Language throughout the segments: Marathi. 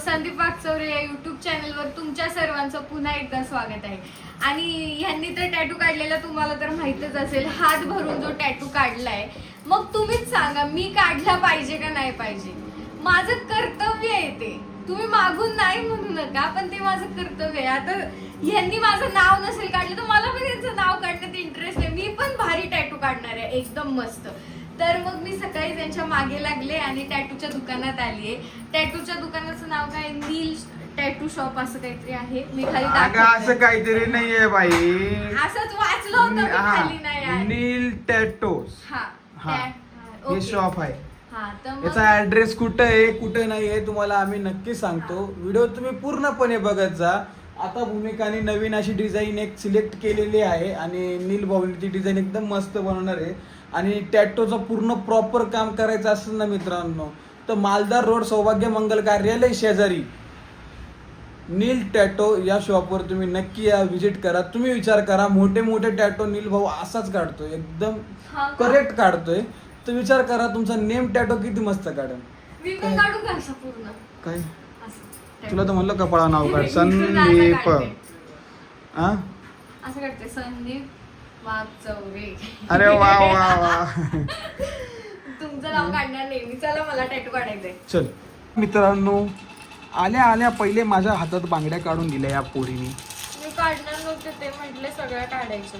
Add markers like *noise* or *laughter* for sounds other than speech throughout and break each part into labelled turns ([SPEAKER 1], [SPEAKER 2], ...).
[SPEAKER 1] संदीप वागचौरे या युट्यूब चॅनलवर तुमच्या सर्वांचं पुन्हा एकदा स्वागत आहे. आणि ह्यांनी तर टॅटू काढलेला तुम्हाला तर माहितच असेल हात भरून जो टॅटू काढलाय. मग तुम्हीच सांगा मी काढला पाहिजे का नाही पाहिजे? माझं कर्तव्य आहे ते. तुम्ही मागून नाही म्हणू नका पण ते माझं कर्तव्य आहे. आता ह्यांनी माझं नाव नसेल काढलं तर मला पण यांचं नाव काढण्यात इंटरेस्ट आहे. मी पण भारी टॅटू काढणार आहे. एकदम मस्त. तर मग मी सकाळी त्यांच्या मागे लागले आणि टॅटूच्या दुकानात आलीये टॅटूच्या दुकानाचं नाव काय नील टॅटू शॉप असं काहीतरी आहे मी खाली
[SPEAKER 2] अगं
[SPEAKER 1] दाखवते.
[SPEAKER 2] असं काहीतरी नाहीये बाई
[SPEAKER 1] असंच वाचलं होतं मी खाली नाही आहे.
[SPEAKER 2] नील टॅटोस
[SPEAKER 1] हा
[SPEAKER 2] हा.
[SPEAKER 1] त्या-
[SPEAKER 2] हे. शॉप आहे
[SPEAKER 1] हा तर मग
[SPEAKER 2] याचा ऍड्रेस कुठं आहे कुठं नाही आहे तुम्हाला आम्ही नक्की सांगतो व्हिडिओ तुम्ही पूर्णपणे बघत जा आता भूमिकाने नवीन अशी डिझाईन एक सिलेक्ट केलेली आहे आणि नील भाऊनी ती डिझाईन एकदम मस्त बनवणार आहे. आणि टॅटोचं पूर्ण प्रॉपर काम करायचं असेल ना मित्रांनो तर मालदार रोड सौभाग्य मंगल कार्यालय शेजारी नील टॅटो या शॉपवर तुम्ही नक्की या विजिट करा. तुम्ही विचार करा मोठे मोठे टॅटो नील भाऊ असाच काढतोय एकदम? करेक्ट काढतोय. तर विचार करा तुमचा नेम टॅटो किती मस्त काढेल. काय? तुला तर म्हणलं कपाळा नाव काढ. संदीप. हा
[SPEAKER 1] असं करते संदीप
[SPEAKER 2] अरे वा वा वा.
[SPEAKER 1] तुमचं नाव काढणार नाही. मी चला मला टॅटू काढायचंय.
[SPEAKER 2] चल. मित्रांनो आल्या आल्या पहिले माझ्या हातात बांगड्या काढून दिल्या या पोरीने.
[SPEAKER 1] मी काढणार नव्हते ते म्हटले सगळ्या काढायचं.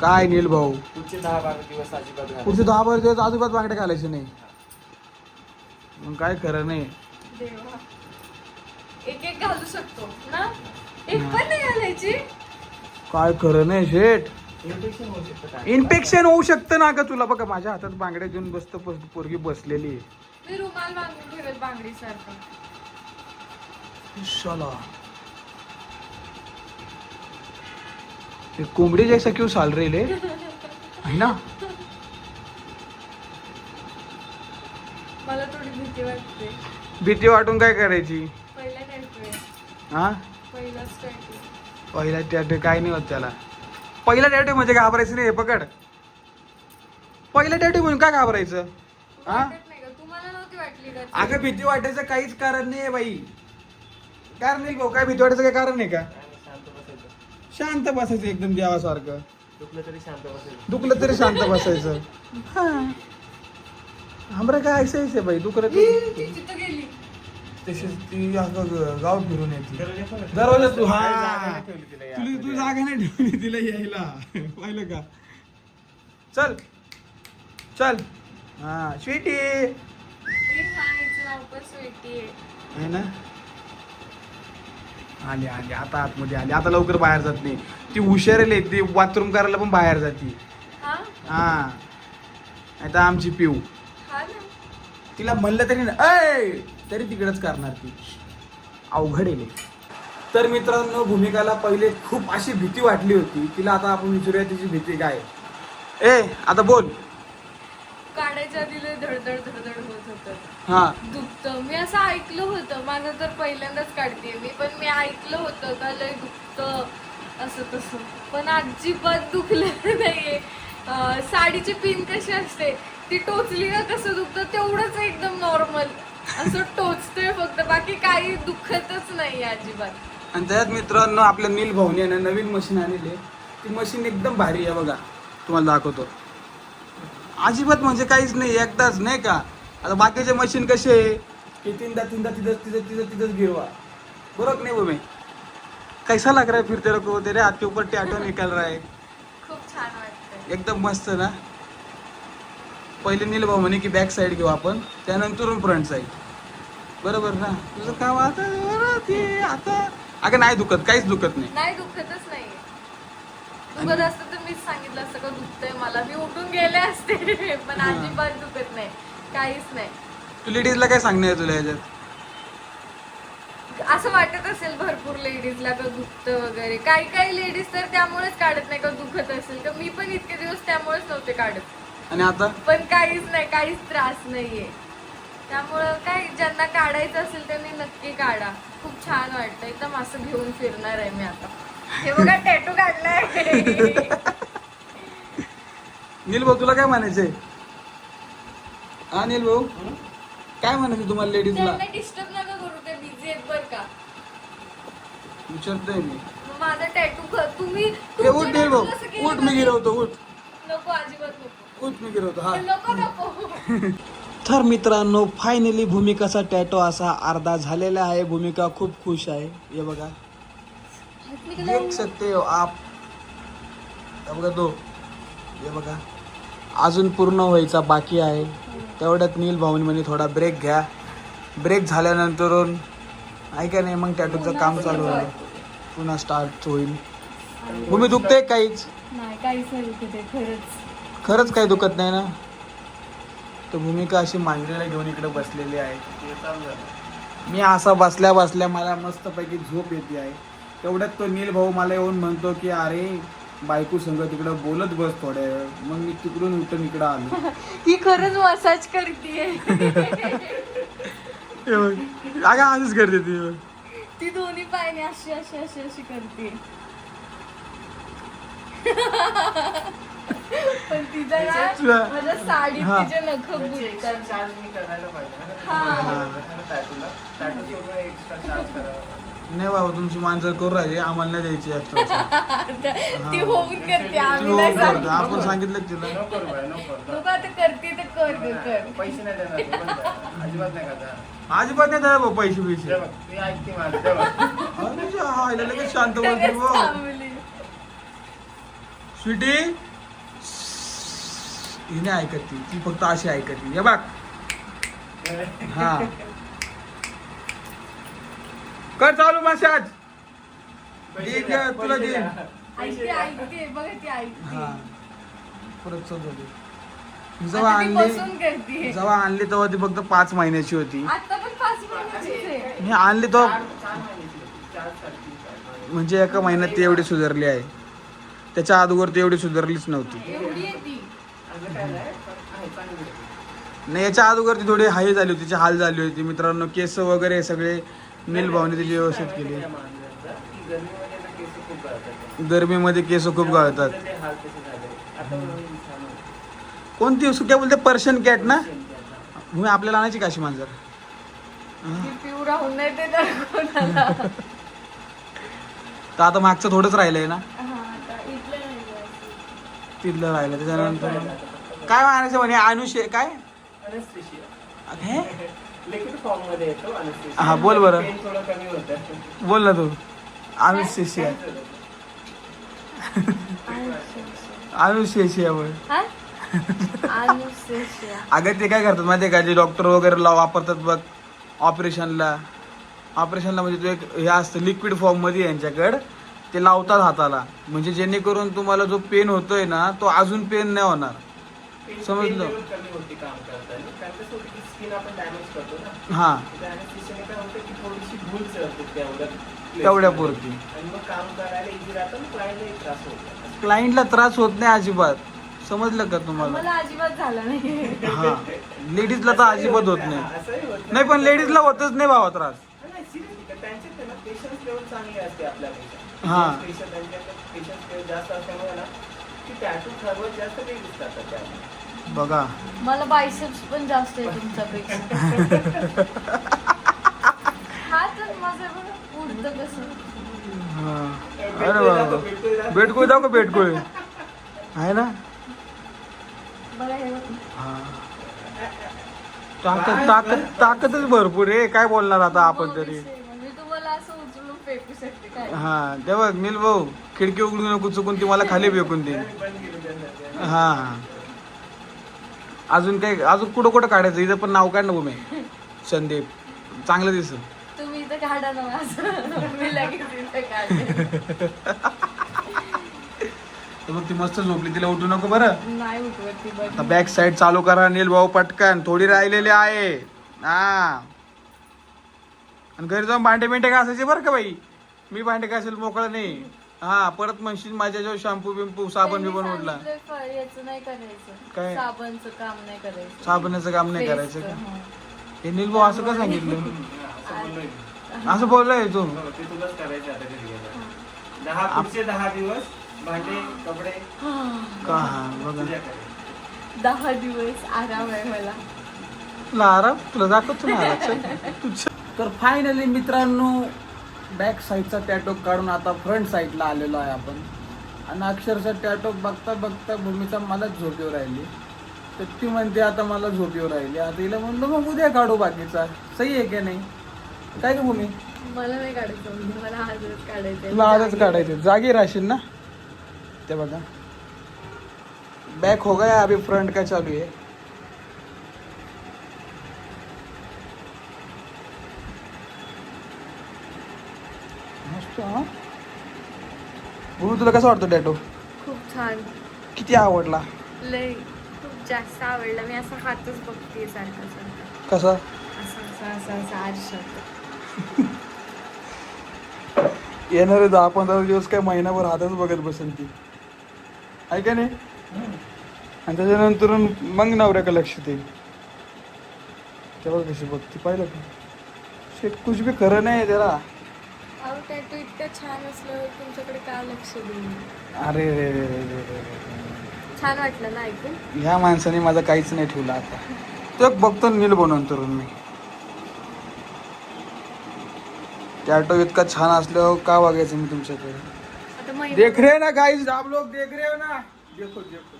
[SPEAKER 2] काय नील भाऊ?
[SPEAKER 3] पुढचे दहा बारा दिवस अजिबात घालायचे
[SPEAKER 2] पुढचे दहा बारा दिवस अजिबात बांगड्या घालायचे नाही. मग काय खरं नाही.
[SPEAKER 1] देवा. एक एक घालू शकतो ना? एक पण नाही घालायची
[SPEAKER 2] काय खरं नाही शेठ.
[SPEAKER 3] इन्फेक्शन होऊ शकतं
[SPEAKER 2] ना ग तुला. बघा माझ्या हातात बांगड्या घेऊन बसतो बस- पोरगी बसलेली आहे.
[SPEAKER 1] मी रुमाल बांधून ठेवेल बांगडी सारखं
[SPEAKER 2] शाला. ये कोंबड़ी जैसा क्यों साल रही ले? है ना?
[SPEAKER 1] मला थोडी भीती वाटते.
[SPEAKER 2] भीती वाटून काय करायची?
[SPEAKER 1] आहे
[SPEAKER 2] हा? पहिला टॅटू काय नाही होत त्याला. पहिला टॅटू म्हणजे घाबरायचं नाही हे पकड. पहिला टॅटू म्हणून काय घाबरायचं? हा? अगं भीती वाटायचं काहीच कारण नाही बाई. कारण नाही भाऊ काय भीती वाटायचं काय कारण नाही का?
[SPEAKER 3] शांत बसायचं
[SPEAKER 2] शांत बसायचं एकदम देवासारखं.
[SPEAKER 3] दुखलं तरी शांत बसायचं.
[SPEAKER 2] दुखलं तरी शांत बसायचं हा. आमरा काय ऐसा आहे बाई दुखलं तरी. तशीच ती अगं ग- गाव फिरून येते.
[SPEAKER 3] दरवाजा पण आहे.
[SPEAKER 2] दरवाजा तू हा.
[SPEAKER 3] नाही तिला
[SPEAKER 2] तू. जागा नाही ठेवली तिला यायला. पाहिलं का? चल. चल. हा स्वीटी. आहे ना? आली आली. आता आतमध्ये आली. आता लवकर बाहेर जात नाही. ती हुशार आहे ती बाथरूम करायला पण बाहेर जाते.
[SPEAKER 1] हा?
[SPEAKER 2] हा. आता आमची पिऊ.
[SPEAKER 1] हा
[SPEAKER 2] तिला म्हणलं तरी ना ऐ तरी तिकडच करणार ती. अवघड आहे. तर मित्रांनो भूमिकाला पहिले खूप अशी भीती वाटली होती. तिला आता आपण विचारूया तिची भीती काय. ए आता बोल.
[SPEAKER 1] काढायच्या आधी लय धडधड धडधड होत होतं.
[SPEAKER 2] हा.
[SPEAKER 1] दुखतं. मी असं ऐकलं होतं. माझं तर पहिल्यांदाच काढते मी पण मी ऐकलं होतं का लय दुखतं असं तसं. पण अजिबात दुखलं *laughs* नाहीये. साडीची पिन कशी असते? ती टोचली का कसं दुखतं तेवढंच एकदम नॉर्मल असं टोचतोय फक्त बाकी काही दुखतच नाही अजिबात.
[SPEAKER 2] आणि त्यात मित्रांनो आपल्या नील भाऊने आहे ना नवीन मशीन आणली. ती मशीन एकदम भारी आहे बघा. तुम्हाला दाखवतो. अजिबात म्हणजे काहीच नाही एकदाच नाही का? आता बाकीचे मशीन कसे आहे? की तीनदा तीनदा तिथं तिथं तिथं तिथंच गिरवा बरोबर नाही भूमी कैसा लग रहा है फिर तेरे को तेरे हाथ के ऊपर टैटो निकल रहा है
[SPEAKER 1] खूप छान वाटतंय.
[SPEAKER 2] एकदम मस्त ना? पहिले नील भाऊ म्हणे की बॅक साईड घेऊ आपण त्यानंतर फ्रंट साईड बरोबर ना? तुझं काम आता ते आता अगं नाही दुखत काहीच दुखत नाही.
[SPEAKER 1] नाही दुखतच नाही दुखत असतं तर मीच सांगितलं असतं का दुखतंय मला. मी उठून गेले असते *laughs* पण. अजिबात दुखत नाही काहीच नाही.
[SPEAKER 2] तू लेडीजला काय सांगणार तुला ह्याच्यात?
[SPEAKER 1] असं वाटत असेल भरपूर लेडीजला का दुखतं वगैरे. काही काही लेडीज तर त्यामुळेच काढत नाही का दुखत असेल. का मी पण इतके दिवस त्यामुळेच नव्हते काढत.
[SPEAKER 2] आणि आता?
[SPEAKER 1] पण काहीच नाही काहीच त्रास नाहीये. त्यामुळं काय ज्यांना काढायचं असेल त्यांनी नक्की काढा. खूप छान वाटतं एकदम असं घेऊन फिरणार आहे मी आता. हे बघा टॅटू काढलाय.
[SPEAKER 2] नील भाऊ तुला काय म्हणायचंय? हा नील भाऊ? काय म्हणायचं तुम्हाला लेडीजला
[SPEAKER 1] त्यांना डिस्टर्ब नका करू ते बिझी आहेत
[SPEAKER 2] विचारतोय मी.
[SPEAKER 1] मग माझा टॅटू तुम्ही
[SPEAKER 2] ए, उठ
[SPEAKER 1] tattoo
[SPEAKER 2] भाऊ.
[SPEAKER 1] कसं केलं
[SPEAKER 2] उठ मी
[SPEAKER 1] का?
[SPEAKER 2] गिरवतो उठ.
[SPEAKER 1] नको अजिबात नको.
[SPEAKER 2] हा. तर मित्रांनो फायनली भूमिकाचा टॅटो असा अर्धा झालेला आहे. भूमिका खूप खुश आहे. हे बघा. देख सकते हो आप. बघा तो हे बघा. अजून पूर्ण व्हायचा बाकी आहे. तेवढ्यात नील भाऊनी म्हणे थोडा ब्रेक घ्या. ब्रेक झाल्यानंतर ऐका नाही मग टॅटूचं काम चालू होईल. पुन्हा स्टार्ट होईल. भूमी दुखते काहीच?
[SPEAKER 1] नाही काहीच खरंच
[SPEAKER 2] काही दुखत नाही ना? तर भूमिका अशी मांजरीला घेऊन इकडे बसलेली आहे. मी असा बसल्या बसल्या मला मस्तपैकी झोप येते आहे. तेवढ्यात तो नील भाऊ मला येऊन म्हणतो की अरे बायको संग तिकडं बोलत बस थोड्या वेळ. मग मी तिकडून उठून इकडं आलो. *laughs*
[SPEAKER 1] ती खरंच मसाज करते. *laughs*
[SPEAKER 2] अगं आधीच करते ती.
[SPEAKER 1] ती दोन्ही पायने अशी अशी अशी अशी करते. *laughs* पण तिचा ना माझ्या साडीत
[SPEAKER 2] हा.
[SPEAKER 1] तिचे नख
[SPEAKER 3] त्याचे
[SPEAKER 1] बुडतात
[SPEAKER 3] extra charge मी करायला पाहिजे ना.
[SPEAKER 1] हा.
[SPEAKER 3] tattoo ला. tattoo सोबत extra charge करावा.
[SPEAKER 2] नाही बाबा तुमची माणसं करू राहिली आम्हाला नाही द्यायची एक्स्ट्रा *laughs*
[SPEAKER 1] ती होऊन करते आम्ही नाही
[SPEAKER 2] आपण
[SPEAKER 1] सांगितलं.
[SPEAKER 2] की तिला
[SPEAKER 3] नको नको.
[SPEAKER 1] नको आता करते तर कर ग कर
[SPEAKER 3] पैसे नाही देणार तू. अजिबात नाही करणार.
[SPEAKER 2] अजिबात नाही द्या भाऊ पैसे
[SPEAKER 3] हे
[SPEAKER 2] पैसे
[SPEAKER 3] बघ, ती ऐकते माझं, हे बघ.
[SPEAKER 2] हा, लगेच शांत बोलते
[SPEAKER 1] लगेच
[SPEAKER 2] भाऊ.
[SPEAKER 1] थांबली.
[SPEAKER 2] स्वीटी हिने ऐकत ती ती फक्त अशी ऐकत हे बघ. हा. कर चालू मसाज तुला
[SPEAKER 3] पैसे
[SPEAKER 2] दे.
[SPEAKER 3] द्या.
[SPEAKER 1] ऐकते ऐकते बघा ती ऐकते
[SPEAKER 2] हा. परत चालू झाली. मी
[SPEAKER 1] आता
[SPEAKER 2] जेव्हा
[SPEAKER 1] ती
[SPEAKER 2] आणली
[SPEAKER 1] बसून करते.
[SPEAKER 2] जेव्हा आणली तेव्हा ती फक्त पाच महिन्याची होती.
[SPEAKER 1] आता पण पाच महिन्याचीच आहे.
[SPEAKER 2] मी आणली
[SPEAKER 3] चार.
[SPEAKER 2] म्हणजे एका महिन्यात ती एवढी सुधारली आहे. त्याच्या अगोदर ती एवढी सुधारलीच नव्हती.
[SPEAKER 1] एवढी आहे ती.
[SPEAKER 3] नाही,
[SPEAKER 2] याच्या अगोदर ती थोडी हाई झाली होती हाल झाली होती. मित्रांनो केस वगैरे सगळे नील भाऊने तिची व्यवस्थित केली.
[SPEAKER 3] गरमीमध्ये केस खूप गळतात.
[SPEAKER 2] कोणती सुक्या बोलते पर्शियन कॅट ना. मी आपल्याला आणायची काशी मांजर?
[SPEAKER 1] तर
[SPEAKER 2] आता मागचं थोडंच राहिलंय ना
[SPEAKER 1] हा, आता इथलं नाही जायचं.
[SPEAKER 2] तिथलं राहिलं त्याच्यानंतर काय म्हणायचं म्हणे? अनुषे काय. हे? हा, बोल बरं.
[SPEAKER 3] पेन थोडं कमी होतं.
[SPEAKER 2] बोल ना तू. अनुशेशिया अनुशेशिया बोल.
[SPEAKER 1] हा? *laughs*
[SPEAKER 2] अगं ते काय करतात माहितीये का? जे डॉक्टर वगैरे ला वापरतात बघ ऑपरेशनला ऑपरेशनला म्हणजे तो एक हे असतं लिक्विड फॉर्ममध्ये यांच्याकडं. ते लावतात हाताला. म्हणजे जेणेकरून तुम्हाला जो पेन होतोय ना तो अजून पेन नाही होणार. समजलं. हा. तेवढ्यापुरती.
[SPEAKER 3] आणि मग काम करायला इझी राहतं आणि क्लायंटलाही त्रास होतो
[SPEAKER 2] क्लायंटला त्रास होत नाही अजिबात. समजलं का तुम्हाला?
[SPEAKER 1] मला अजिबात झालं नाही.
[SPEAKER 2] हा. लेडीजला तर अजिबात होत नाही. नाही पण लेडीजला होतच नाही भावा त्रास. हा.
[SPEAKER 3] जास्त असल्यामुळे ना की टॅटू जास्त काही दिसतात त्यामुळे
[SPEAKER 2] बघा.
[SPEAKER 1] मला बायसेप्स पण जास्त आहे तुमच्यापेक्षा. हा तर माझं बघ उडतं कसं.
[SPEAKER 2] हा. अरे बाबा बेटकोळी दाखव बेटकोळी आहे ना?
[SPEAKER 1] बघा हे बघ.
[SPEAKER 2] हा. ताकद ताकद ताकदच भरपूर आहे. काय बोलणार आता आपण तरी
[SPEAKER 1] म्हणजे तुम्हाला असं उचलून फेकू शकते काय
[SPEAKER 2] हा ते बघ नील भाऊ खिडकी उघडू नको चुकून ती मला खाली फेकून दे. हा. हा. अजून काय अजून कुठं कुठं काढायचं? इथं पण नाव काढ ना भूमी संदीप. चांगलं दिसत
[SPEAKER 1] तुम्ही इथं काढा ना मी लगेच
[SPEAKER 2] ती मस्त झोपली तिला उठू नको बरं.
[SPEAKER 1] नाही
[SPEAKER 2] बॅक साईड चालू करा नील भाऊ पटकन. थोडी राहिलेली आहे. हा. आणि घरी जाऊन भांडे बिंडे घासायचे बरं का बाई? मी भांडे घासेल मोकळं नाही. हा परत म्हणशील माझ्या जो शॅम्पू बिंपू साबण बिबण उडला
[SPEAKER 1] सांगितलंय फ- याचं नाही करायचं.
[SPEAKER 2] काय?
[SPEAKER 1] साबणचं काम नाही करायचं.
[SPEAKER 2] साबणाचं काम नाही करायचं का?
[SPEAKER 1] हं.
[SPEAKER 2] हे नील भाऊ असं का सांगितलं? *laughs*
[SPEAKER 3] असं बोललोय
[SPEAKER 2] तू.
[SPEAKER 3] हो, ते तुलाच करायचं आता घरी गेल्यावर. दहा पुढचे दहा दिवस भांडे कपडे.
[SPEAKER 2] का? हा बघा
[SPEAKER 3] तुझ्याकडे
[SPEAKER 1] दहा दिवस आराम आहे मला.
[SPEAKER 2] तुला आराम? तुला दाखवतो ना आराम. चल, तू चल. तर फायनली मित्रांनो बॅक साईडचा टॅटो काढून आता फ्रंट साईडला आलेलो आहे आपण. आणि अक्षरशः टॅटो बघता बघता भूमीचा मलाच झोप येऊ राहिली. तर ती म्हणते आता मला झोप येऊ राहिली. आता हिला म्हणलं मग उद्या काढू बाकीचा. सही आहे की नाही? काय ग भूमी?
[SPEAKER 1] मला नाही काढायचं मला आजच काढायचं
[SPEAKER 2] तुला आजच काढायचे जागी राहशील ना? ते बघा. बॅक हो गया अभी फ्रंट का चालू आहे. हा भूमी तुला कसं वाटतं टॅटो
[SPEAKER 1] खूप छान.
[SPEAKER 2] किती आवडला?
[SPEAKER 1] लय खूप जास्त आवडलं. मी असा हातच बघते सारखा सारखा.
[SPEAKER 2] कसा?
[SPEAKER 1] असा असा असा असा आरशात.
[SPEAKER 2] येणारे दहा पंधरा दिवस काय महिनाभर हातच बघत बसेल ती. आहे का नाही? आणि त्याच्यानंतर मग नवऱ्याकडे लक्ष देईल तेव्हा कशी बघती पाहिलं का? शेट कुछ भी खरं नाही त्याला.
[SPEAKER 1] अहो टॅटू इतकं छान असल्यावर तुमच्याकडे का लक्ष देईन
[SPEAKER 2] अरे रे रे रे रे रे रे.
[SPEAKER 1] छान वाटलं ना ऐकून?
[SPEAKER 2] ह्या माणसाने माझा काहीच नाही ठेवला आता. तो बघतो नील बनवून तरुण मी. टॅटो इतका छान असल्यावर का बघायचं मी तुमच्याकडे?
[SPEAKER 1] आता
[SPEAKER 2] देख रहे हैं ना गाइस आप लोग देख रहे हो ना. देखो देखो.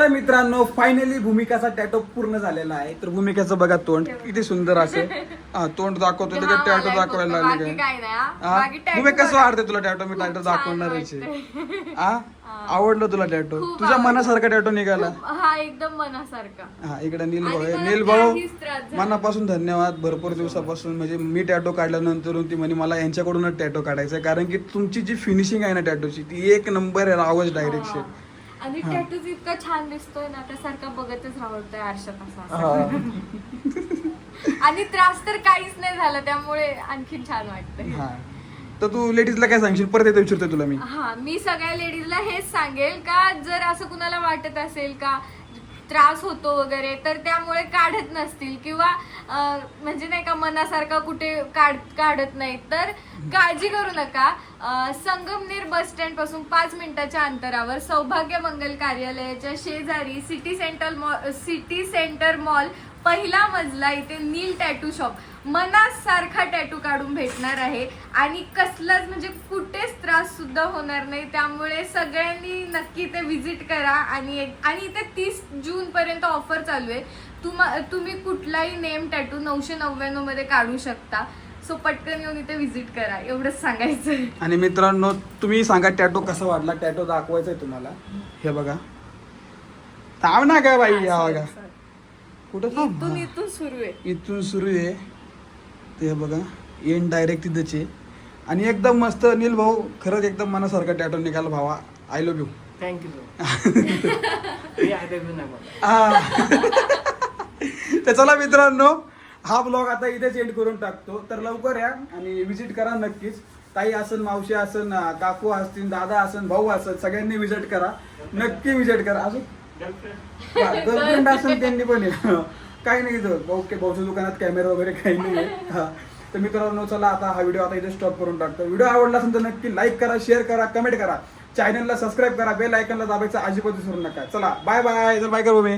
[SPEAKER 2] तर मित्रांनो फायनली भूमिकाचा टॅटो पूर्ण झालेला आहे. तर भूमिकाचं बघा तोंड किती सुंदर असेल हा तोंड दाखवतो लगेच टॅटो दाखवायला लागले.
[SPEAKER 1] काय नाही हा.
[SPEAKER 2] हा?
[SPEAKER 1] बाकी tattoo
[SPEAKER 2] भूमी कसं. वाटते तुला टॅटो मी टॅटो
[SPEAKER 1] वाटतंय.
[SPEAKER 2] हा? आवडलं तुला टॅटो तुझ्या. मनासारखा टॅटो निघाला?
[SPEAKER 1] हा एकदम मनासारखा.
[SPEAKER 2] हा इकडे नील भाऊ नील भाऊ मनापासून धन्यवाद. भरपूर दिवसापासून म्हणजे मी टॅटो काढल्यानंतर ती म्हणे मला यांच्याकडूनच टॅटो काढायचा कारण की तुमची जी फिनिशिंग आहे ना टॅटोची ती एक नंबर आहे आवाज डायरेक्शन.
[SPEAKER 1] आणि. टॅटूज इतका छान दिसतोय ना त्यासारखा बघतच राहतोय आरशात असा आणि त्रास तर काहीच नाही झाला त्यामुळे आणखीन छान वाटतंय.
[SPEAKER 2] हा. तर तू लेडीजला काय सांगशील? परत एकदा विचारतोय तुला मी.
[SPEAKER 1] हा मी सगळ्या लेडीजला हेच सांगेल का जर असं कुणाला वाटत असेल का त्रास होतो वगैरे तर त्यामुळे काढत नसतील किंवा अं, म्हणजे नाही का मनासारखा कुठे काढ काढत नाही तर काळजी करू नका. संगमनेर बस स्टँडपासून पाच मिनिटाच्या अंतरावर सौभाग्य मंगल कार्यालयाच्या शेजारी city centre mall city centre mall पहिला मजला इथे नील टॅटू शॉप. मनासारखा टॅटू काढून भेटणार आहे. आणि कसलाच म्हणजे कुठेच त्रास सुद्धा होणार नाही. त्यामुळे सगळ्यांनी नक्की ते व्हिजिट करा. आणि एक- आणि इथे तीस जून पर्यंत ऑफर चालू आहे. तुम्हा तुम्ही कुठलाही नेम टॅटू नऊशे नव्याण्णवमध्ये काढू शकता. सो पटकन येऊन इथे व्हिजिट करा एवढंच सांगायचं
[SPEAKER 2] आणि मित्रांनो तुम्ही सांगा टॅटो कसा वाटला टॅटो दाखवायचा आहे तुम्हाला. हे बघा. थांब ना काय बाई या बघा. कुठं थांब?
[SPEAKER 1] इथून. इथून सुरू आहे.
[SPEAKER 2] इथून सुरू आहे. ते बघा एन डायरेक्ट तिथंच आहे. आणि एकदम मस्त नील भाऊ खरंच एकदम मनासारखा टॅटो निघाला भावा. आय लव्ह यू
[SPEAKER 3] थँक्यू
[SPEAKER 2] तर चला मित्रांनो हा ब्लॉग आता इथेच एंड करून टाकतो. तर लवकर या आणि विजिट करा नक्कीच. ताई असन मावशी असन काकू असतील दादा असन भाऊ असन सगळ्यांनी विजिट करा. नक्की विजिट करा. अजून? गर्लफ्रेंड असेल त्यांनी पण. काही नाही भाऊ भाऊच्या दुकानात कॅमेरा वगैरे काही नाही. हा. तर मित्रांनो चला आता हा व्हिडिओ आता इथे स्टॉप करून टाकतो. व्हिडिओ आवडला असेल तर नक्की लाईक करा शेअर करा कमेंट करा. चॅनलला सबस्क्राईब करा. बेल आयकनला दाबायचं अजिबात विसरू नका. चला बाय बाय बाय करू मी.